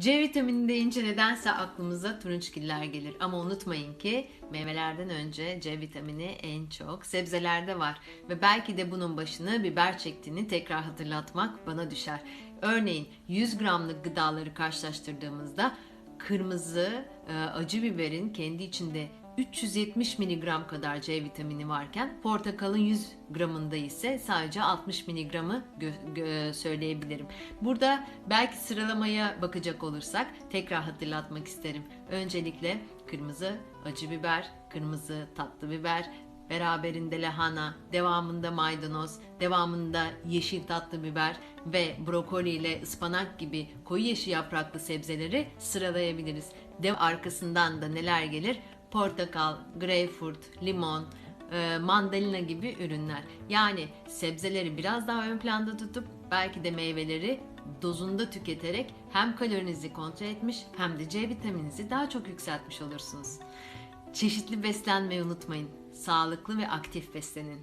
C vitamini deyince nedense aklımıza turunçgiller gelir. Ama unutmayın ki meyvelerden önce C vitamini en çok sebzelerde var. Ve belki de bunun başını biber çektiğini tekrar hatırlatmak bana düşer. Örneğin 100 gramlık gıdaları karşılaştırdığımızda kırmızı e, acı biberin kendi içinde 370 miligram kadar C vitamini varken portakalın 100 gramında ise sadece 60 miligramı gö- gö- söyleyebilirim. Burada belki sıralamaya bakacak olursak tekrar hatırlatmak isterim. Öncelikle kırmızı acı biber, kırmızı tatlı biber, beraberinde lahana, devamında maydanoz, devamında yeşil tatlı biber ve brokoli ile ıspanak gibi koyu yeşil yapraklı sebzeleri sıralayabiliriz. Dev arkasından da neler gelir? Portakal, greyfurt, limon, e, mandalina gibi ürünler. Yani sebzeleri biraz daha ön planda tutup belki de meyveleri dozunda tüketerek hem kalorinizi kontrol etmiş hem de C vitamininizi daha çok yükseltmiş olursunuz. Çeşitli beslenmeyi unutmayın. Sağlıklı ve aktif beslenin.